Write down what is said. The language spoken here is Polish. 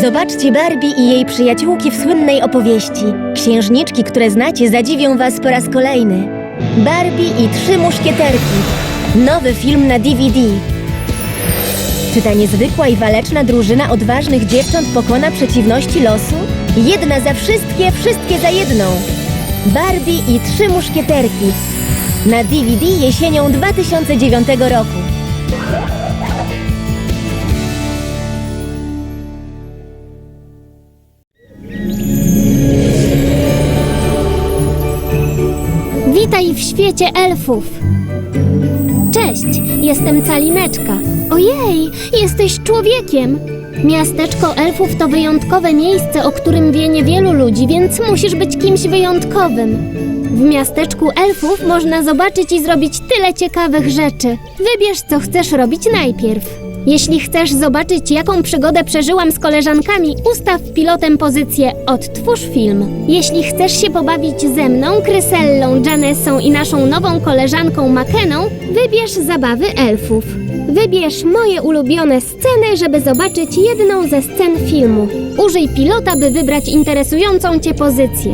Zobaczcie Barbie i jej przyjaciółki w słynnej opowieści. Księżniczki, które znacie, zadziwią was po raz kolejny. Barbie i trzy muszkieterki. Nowy film na DVD. Czy ta niezwykła i waleczna drużyna odważnych dziewcząt pokona przeciwności losu? Jedna za wszystkie, wszystkie za jedną. Barbie i trzy muszkieterki. Na DVD jesienią 2009 roku. Witaj w świecie elfów. Cześć, jestem Calineczka. Ojej, jesteś człowiekiem. Miasteczko elfów to wyjątkowe miejsce, o którym wie niewielu ludzi, więc musisz być kimś wyjątkowym. W miasteczku elfów można zobaczyć i zrobić tyle ciekawych rzeczy. Wybierz, co chcesz robić najpierw. Jeśli chcesz zobaczyć, jaką przygodę przeżyłam z koleżankami, ustaw pilotem pozycję Odtwórz film. Jeśli chcesz się pobawić ze mną, Krysellą, Janessą i naszą nową koleżanką Makeną, wybierz zabawy elfów. Wybierz moje ulubione sceny, żeby zobaczyć jedną ze scen filmu. Użyj pilota, by wybrać interesującą cię pozycję.